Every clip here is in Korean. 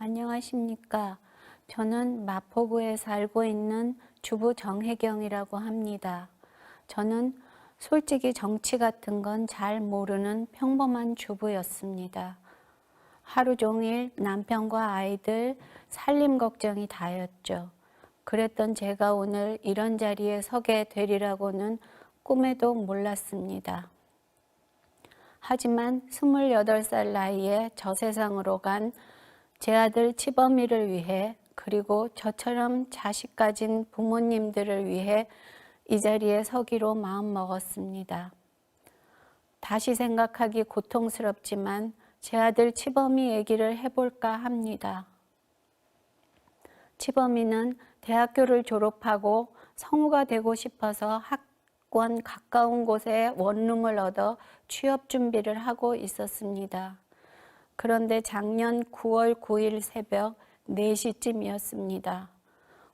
안녕하십니까. 저는 마포구에 살고 있는 주부 정혜경이라고 합니다. 저는 솔직히 정치 같은 건 잘 모르는 평범한 주부였습니다. 하루 종일 남편과 아이들 살림 걱정이 다였죠. 그랬던 제가 오늘 이런 자리에 서게 되리라고는 꿈에도 몰랐습니다. 하지만 28살 나이에 저 세상으로 간 제 아들 치범이를 위해 그리고 저처럼 자식 가진 부모님들을 위해 이 자리에 서기로 마음먹었습니다. 다시 생각하기 고통스럽지만 제 아들 치범이 얘기를 해볼까 합니다. 치범이는 대학교를 졸업하고 성우가 되고 싶어서 학원 가까운 곳에 원룸을 얻어 취업 준비를 하고 있었습니다. 그런데 작년 9월 9일 새벽 4시쯤이었습니다.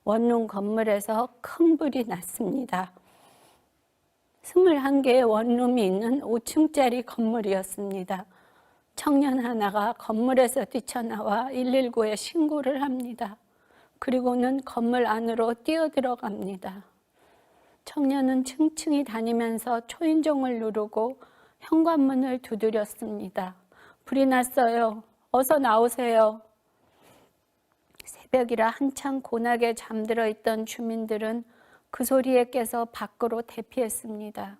원룸 건물에서 큰 불이 났습니다. 21개의 원룸이 있는 5층짜리 건물이었습니다. 청년 하나가 건물에서 뛰쳐나와 119에 신고를 합니다. 그리고는 건물 안으로 뛰어들어갑니다. 청년은 층층이 다니면서 초인종을 누르고 현관문을 두드렸습니다. 불이 났어요. 어서 나오세요. 새벽이라 한창 고나게 잠들어 있던 주민들은 그 소리에 깨서 밖으로 대피했습니다.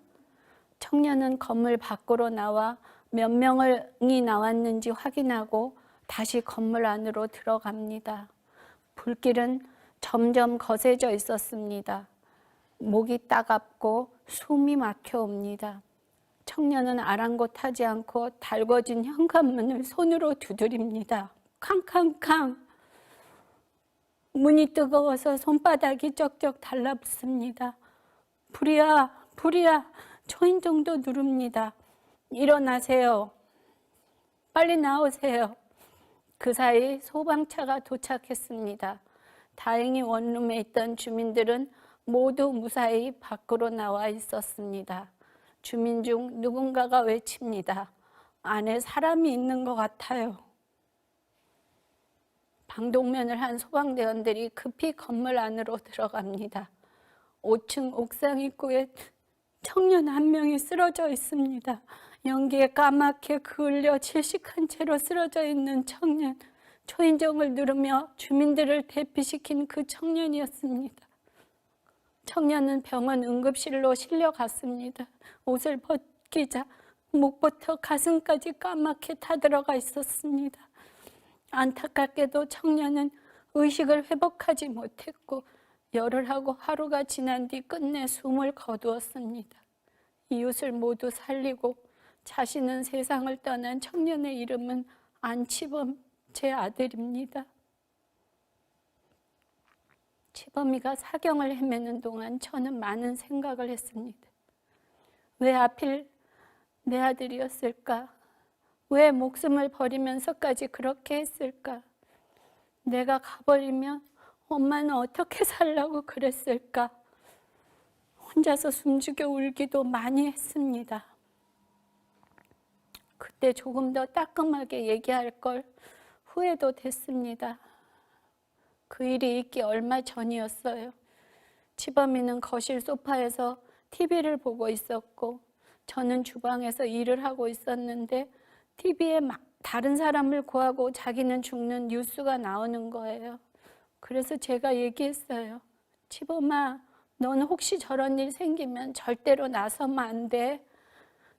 청년은 건물 밖으로 나와 몇 명이 나왔는지 확인하고 다시 건물 안으로 들어갑니다. 불길은 점점 거세져 있었습니다. 목이 따갑고 숨이 막혀 옵니다. 청년은 아랑곳하지 않고 달궈진 현관문을 손으로 두드립니다. 캉캉캉. 문이 뜨거워서 손바닥이 쩍쩍 달라붙습니다. 불이야, 불이야. 초인종도 누릅니다. 일어나세요. 빨리 나오세요. 그 사이 소방차가 도착했습니다. 다행히 원룸에 있던 주민들은 모두 무사히 밖으로 나와 있었습니다. 주민 중 누군가가 외칩니다. 안에 사람이 있는 것 같아요. 방독면을 한 소방대원들이 급히 건물 안으로 들어갑니다. 5층 옥상 입구에 청년 한 명이 쓰러져 있습니다. 연기에 까맣게 그을려 질식한 채로 쓰러져 있는 청년. 초인종을 누르며 주민들을 대피시킨 그 청년이었습니다. 청년은 병원 응급실로 실려갔습니다. 옷을 벗기자 목부터 가슴까지 까맣게 타들어가 있었습니다. 안타깝게도 청년은 의식을 회복하지 못했고 열을 하고 하루가 지난 뒤 끝내 숨을 거두었습니다. 이웃을 모두 살리고 자신은 세상을 떠난 청년의 이름은 안치범 제 아들입니다. 치범이가 사경을 헤매는 동안 저는 많은 생각을 했습니다. 왜 하필 내 아들이었을까? 왜 목숨을 버리면서까지 그렇게 했을까? 내가 가버리면 엄마는 어떻게 살라고 그랬을까? 혼자서 숨죽여 울기도 많이 했습니다. 그때 조금 더 따끔하게 얘기할 걸 후회도 됐습니다. 그 일이 있기 얼마 전이었어요. 치범이는 거실 소파에서 TV를 보고 있었고 저는 주방에서 일을 하고 있었는데 TV에 다른 사람을 구하고 자기는 죽는 뉴스가 나오는 거예요. 그래서 제가 얘기했어요. 치범아, 너는 혹시 저런 일 생기면 절대로 나서면 안 돼.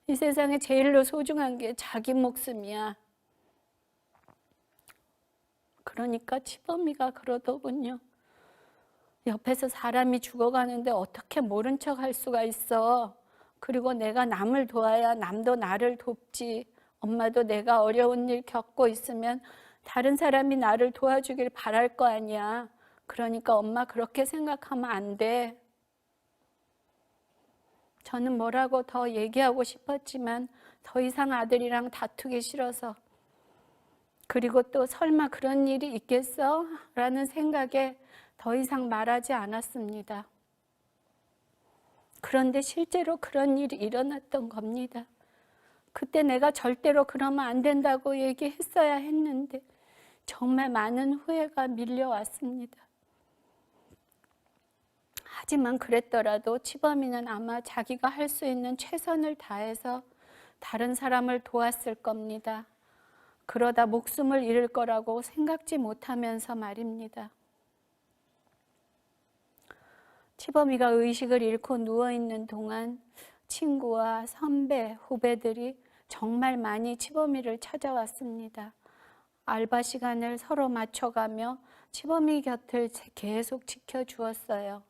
이 세상에 제일로 소중한 게 자기 목숨이야. 그러니까 치범이가 그러더군요. 옆에서 사람이 죽어가는데 어떻게 모른 척 할 수가 있어. 그리고 내가 남을 도와야 남도 나를 돕지. 엄마도 내가 어려운 일 겪고 있으면 다른 사람이 나를 도와주길 바랄 거 아니야. 그러니까 엄마 그렇게 생각하면 안 돼. 저는 뭐라고 더 얘기하고 싶었지만 더 이상 아들이랑 다투기 싫어서 그리고 또 설마 그런 일이 있겠어? 라는 생각에 더 이상 말하지 않았습니다. 그런데 실제로 그런 일이 일어났던 겁니다. 그때 내가 절대로 그러면 안 된다고 얘기했어야 했는데 정말 많은 후회가 밀려왔습니다. 하지만 그랬더라도 치범이는 아마 자기가 할 수 있는 최선을 다해서 다른 사람을 도왔을 겁니다. 그러다 목숨을 잃을 거라고 생각지 못하면서 말입니다. 치범이가 의식을 잃고 누워있는 동안 친구와 선배, 후배들이 정말 많이 치범이를 찾아왔습니다. 알바 시간을 서로 맞춰가며 치범이 곁을 계속 지켜주었어요.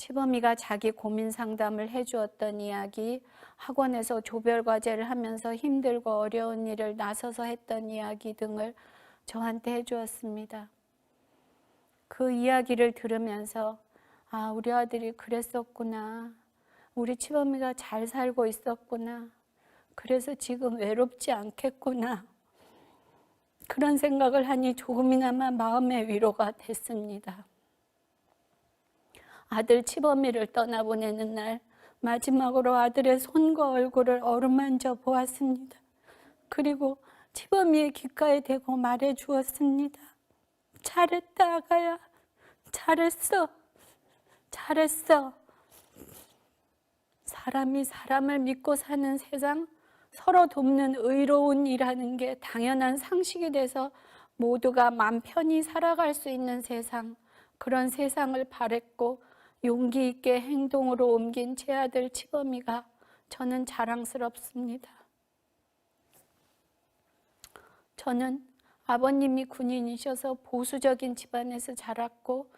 치범이가 자기 고민 상담을 해주었던 이야기, 학원에서 조별 과제를 하면서 힘들고 어려운 일을 나서서 했던 이야기 등을 저한테 해주었습니다. 그 이야기를 들으면서 아, 우리 아들이 그랬었구나. 우리 치범이가 잘 살고 있었구나. 그래서 지금 외롭지 않겠구나. 그런 생각을 하니 조금이나마 마음의 위로가 됐습니다. 아들 치범이를 떠나보내는 날 마지막으로 아들의 손과 얼굴을 어루만져 보았습니다. 그리고 치범이의 귓가에 대고 말해 주었습니다. 잘했다 아가야. 잘했어. 잘했어. 사람이 사람을 믿고 사는 세상, 서로 돕는 의로운 일하는 게 당연한 상식이 돼서 모두가 맘 편히 살아갈 수 있는 세상, 그런 세상을 바랬고 용기 있게 행동으로 옮긴 제 아들 치범이가 저는 자랑스럽습니다. 저는 아버님이 군인이셔서 보수적인 집안에서 자랐고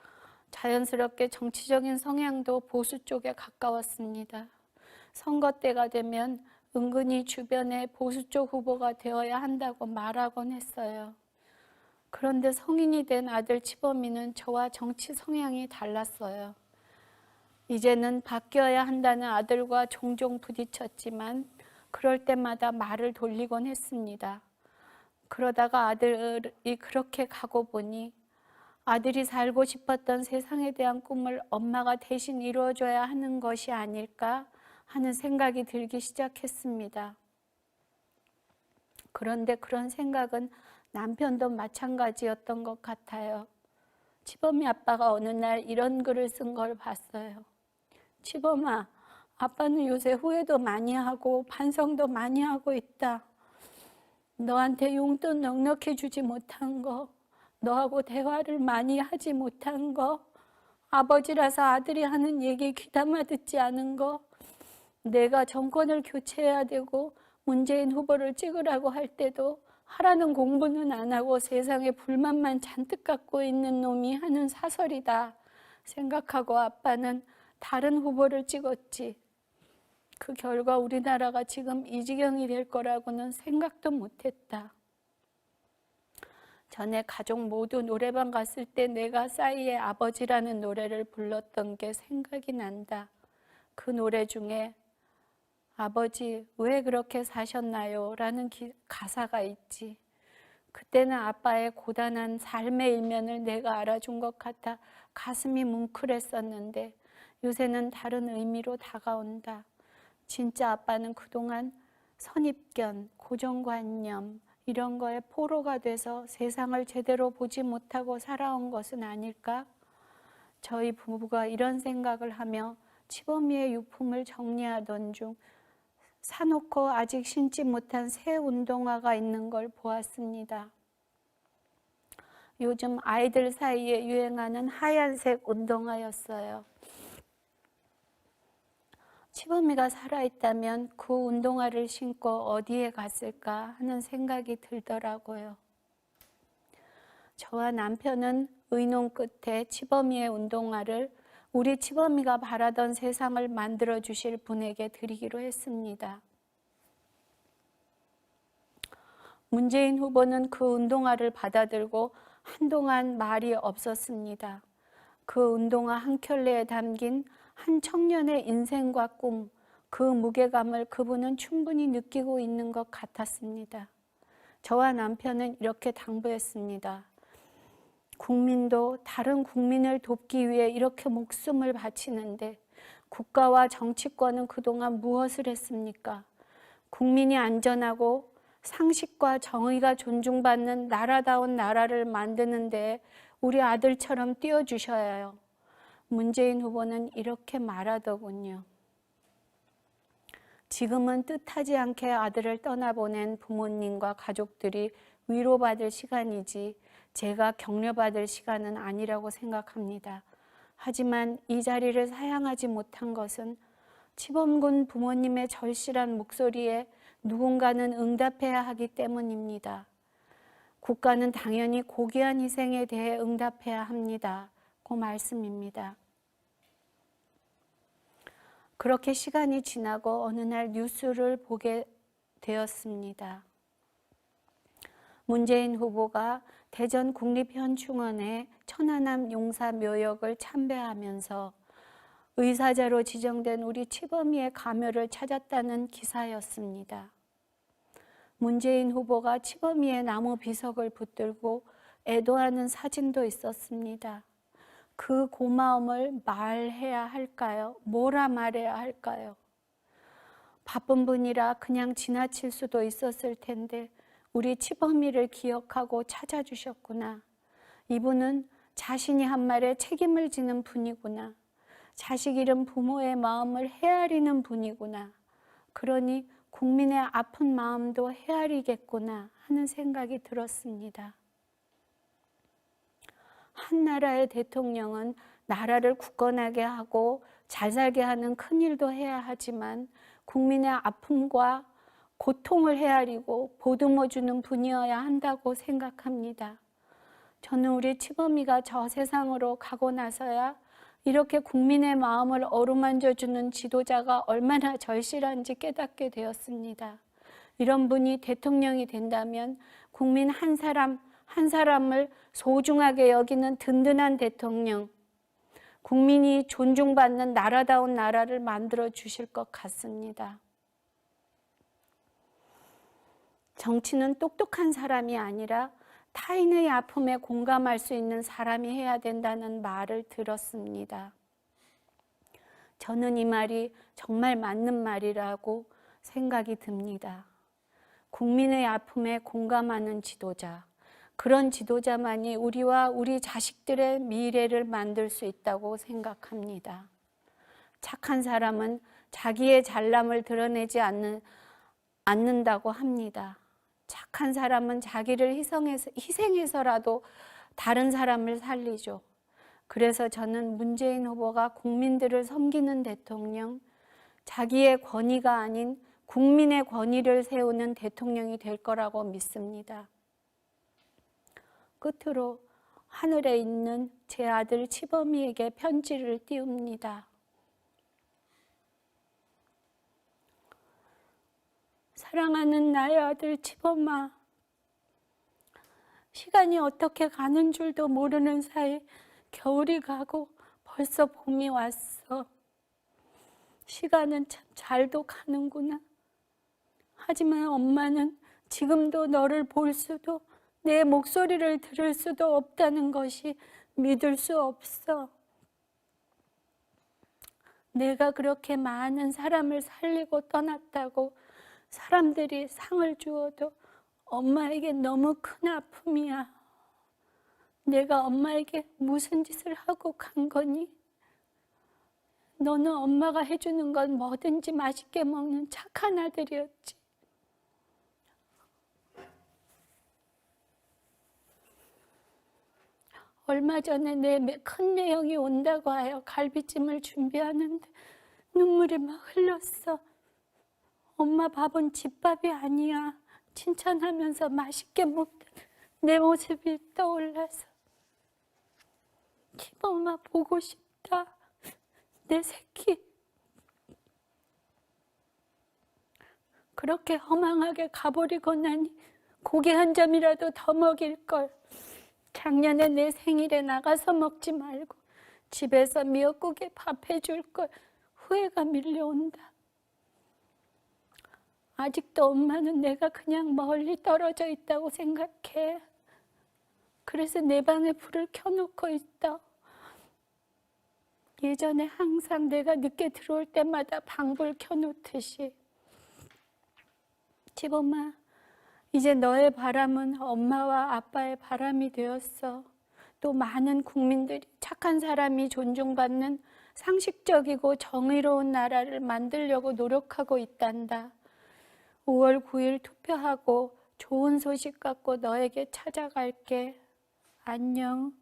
자연스럽게 정치적인 성향도 보수 쪽에 가까웠습니다. 선거 때가 되면 은근히 주변에 보수 쪽 후보가 되어야 한다고 말하곤 했어요. 그런데 성인이 된 아들 치범이는 저와 정치 성향이 달랐어요. 이제는 바뀌어야 한다는 아들과 종종 부딪혔지만 그럴 때마다 말을 돌리곤 했습니다. 그러다가 아들이 그렇게 가고 보니 아들이 살고 싶었던 세상에 대한 꿈을 엄마가 대신 이루어줘야 하는 것이 아닐까 하는 생각이 들기 시작했습니다. 그런데 그런 생각은 남편도 마찬가지였던 것 같아요. 치범이 아빠가 어느 날 이런 글을 쓴 걸 봤어요. 치범아, 아빠는 요새 후회도 많이 하고 반성도 많이 하고 있다. 너한테 용돈 넉넉히 주지 못한 거, 너하고 대화를 많이 하지 못한 거, 아버지라서 아들이 하는 얘기 귀담아 듣지 않은 거, 내가 정권을 교체해야 되고 문재인 후보를 찍으라고 할 때도 하라는 공부는 안 하고 세상에 불만만 잔뜩 갖고 있는 놈이 하는 사설이다 생각하고 아빠는 다른 후보를 찍었지. 그 결과 우리나라가 지금 이 지경이 될 거라고는 생각도 못 했다. 전에 가족 모두 노래방 갔을 때 내가 싸이의 아버지라는 노래를 불렀던 게 생각이 난다. 그 노래 중에 아버지 왜 그렇게 사셨나요? 라는 기, 가사가 있지. 그때는 아빠의 고단한 삶의 일면을 내가 알아준 것 같아 가슴이 뭉클했었는데 요새는 다른 의미로 다가온다. 진짜 아빠는 그동안 선입견, 고정관념 이런 거에 포로가 돼서 세상을 제대로 보지 못하고 살아온 것은 아닐까? 저희 부부가 이런 생각을 하며 치범이의 유품을 정리하던 중 사놓고 아직 신지 못한 새 운동화가 있는 걸 보았습니다. 요즘 아이들 사이에 유행하는 하얀색 운동화였어요. 치범이가 살아있다면 그 운동화를 신고 어디에 갔을까 하는 생각이 들더라고요. 저와 남편은 의논 끝에 치범이의 운동화를 우리 치범이가 바라던 세상을 만들어 주실 분에게 드리기로 했습니다. 문재인 후보는 그 운동화를 받아들고 한동안 말이 없었습니다. 그 운동화 한 켤레에 담긴 한 청년의 인생과 꿈, 그 무게감을 그분은 충분히 느끼고 있는 것 같았습니다. 저와 남편은 이렇게 당부했습니다. 국민도 다른 국민을 돕기 위해 이렇게 목숨을 바치는데 국가와 정치권은 그동안 무엇을 했습니까? 국민이 안전하고 상식과 정의가 존중받는 나라다운 나라를 만드는데 우리 아들처럼 뛰어주셔야 해요. 문재인 후보는 이렇게 말하더군요. 지금은 뜻하지 않게 아들을 떠나보낸 부모님과 가족들이 위로받을 시간이지 제가 격려받을 시간은 아니라고 생각합니다. 하지만 이 자리를 사양하지 못한 것은 치범군 부모님의 절실한 목소리에 누군가는 응답해야 하기 때문입니다. 국가는 당연히 고귀한 희생에 대해 응답해야 합니다. 그 말씀입니다. 그렇게 시간이 지나고 어느 날 뉴스를 보게 되었습니다. 문재인 후보가 대전 국립현충원의 천안함 용사 묘역을 참배하면서 의사자로 지정된 우리 치범이의 가묘를 찾았다는 기사였습니다. 문재인 후보가 치범이의 나무 비석을 붙들고 애도하는 사진도 있었습니다. 그 고마움을 말해야 할까요? 뭐라 말해야 할까요? 바쁜 분이라 그냥 지나칠 수도 있었을 텐데 우리 치범이를 기억하고 찾아주셨구나. 이분은 자신이 한 말에 책임을 지는 분이구나. 자식 잃은 부모의 마음을 헤아리는 분이구나. 그러니 국민의 아픈 마음도 헤아리겠구나 하는 생각이 들었습니다. 한 나라의 대통령은 나라를 굳건하게 하고 잘 살게 하는 큰 일도 해야 하지만 국민의 아픔과 고통을 헤아리고 보듬어 주는 분이어야 한다고 생각합니다. 저는 우리 치범이가 저 세상으로 가고 나서야 이렇게 국민의 마음을 어루만져 주는 지도자가 얼마나 절실한지 깨닫게 되었습니다. 이런 분이 대통령이 된다면 국민 한 사람 한 사람을 소중하게 여기는 든든한 대통령, 국민이 존중받는 나라다운 나라를 만들어 주실 것 같습니다. 정치는 똑똑한 사람이 아니라 타인의 아픔에 공감할 수 있는 사람이 해야 된다는 말을 들었습니다. 저는 이 말이 정말 맞는 말이라고 생각이 듭니다. 국민의 아픔에 공감하는 지도자, 그런 지도자만이 우리와 우리 자식들의 미래를 만들 수 있다고 생각합니다. 착한 사람은 자기의 잘남을 드러내지 않는, 않는다고 합니다. 착한 사람은 자기를 희생해서, 희생해서라도 다른 사람을 살리죠. 그래서 저는 문재인 후보가 국민들을 섬기는 대통령, 자기의 권위가 아닌 국민의 권위를 세우는 대통령이 될 거라고 믿습니다. 끝으로 하늘에 있는 제 아들 치범이에게 편지를 띄웁니다. 사랑하는 나의 아들 치범아, 시간이 어떻게 가는 줄도 모르는 사이 겨울이 가고 벌써 봄이 왔어. 시간은 참 잘도 가는구나. 하지만 엄마는 지금도 너를 볼 수도 내 목소리를 들을 수도 없다는 것이 믿을 수 없어. 내가 그렇게 많은 사람을 살리고 떠났다고 사람들이 상을 주어도 엄마에게 너무 큰 아픔이야. 내가 엄마에게 무슨 짓을 하고 간 거니? 너는 엄마가 해주는 건 뭐든지 맛있게 먹는 착한 아들이었지. 얼마 전에 내 큰 매형이 온다고 하여 갈비찜을 준비하는데 눈물이 막 흘렀어. 엄마 밥은 집밥이 아니야. 칭찬하면서 맛있게 먹던 내 모습이 떠올라서 김엄마 보고 싶다. 내 새끼. 그렇게 허망하게 가버리고 나니 고기 한 점이라도 더 먹일 걸. 작년에 내 생일에 나가서 먹지 말고 집에서 미역국에 밥 해 줄 걸 후회가 밀려온다. 아직도 엄마는 내가 그냥 멀리 떨어져 있다고 생각해. 그래서 내 방에 불을 켜놓고 있다. 예전에 항상 내가 늦게 들어올 때마다 방불 켜놓듯이. 집엄마, 이제 너의 바람은 엄마와 아빠의 바람이 되었어. 또 많은 국민들이 착한 사람이 존중받는 상식적이고 정의로운 나라를 만들려고 노력하고 있단다. 5월 9일 투표하고 좋은 소식 갖고 너에게 찾아갈게. 안녕.